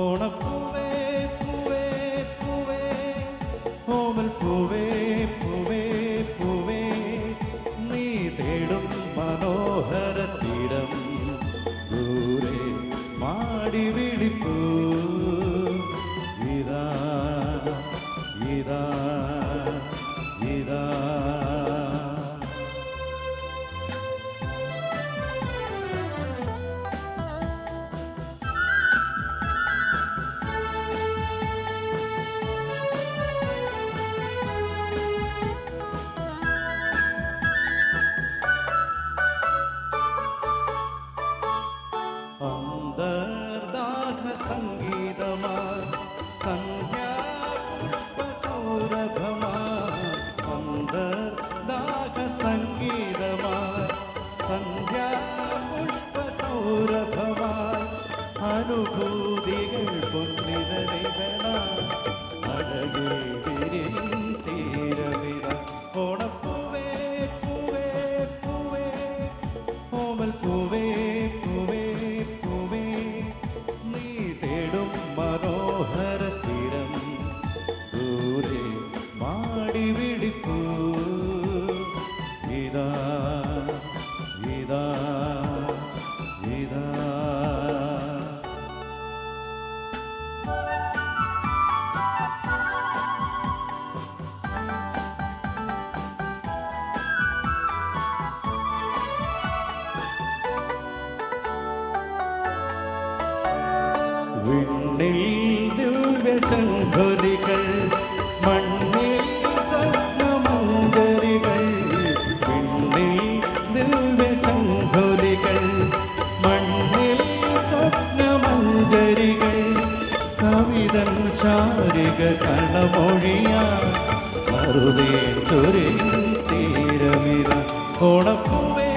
ഓണപ്പൂവേ പൂവേ പൂവേ ഓമൽ പൂവേ. பொன்னிதரைதனா அழகே திரியும் தீரவிதா போன ൊഴിയാറുതേ ദിവ്യസംഘരികൾ മണ്ണിൽ സ്വപ്നമൂതരികൾ മണ്ണിൽ ചാരിക തുരി തീരമിര ഓണപ്പൂവേ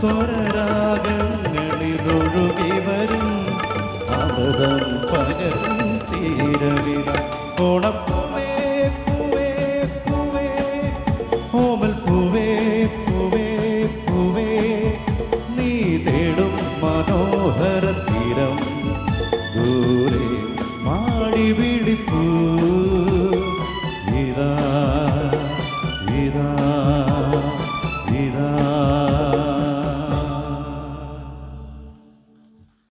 സ്വരരാഗങ്ങളിലൊഴുകി വരും അമൃതം പകരും തീരവില ഓണപ്പ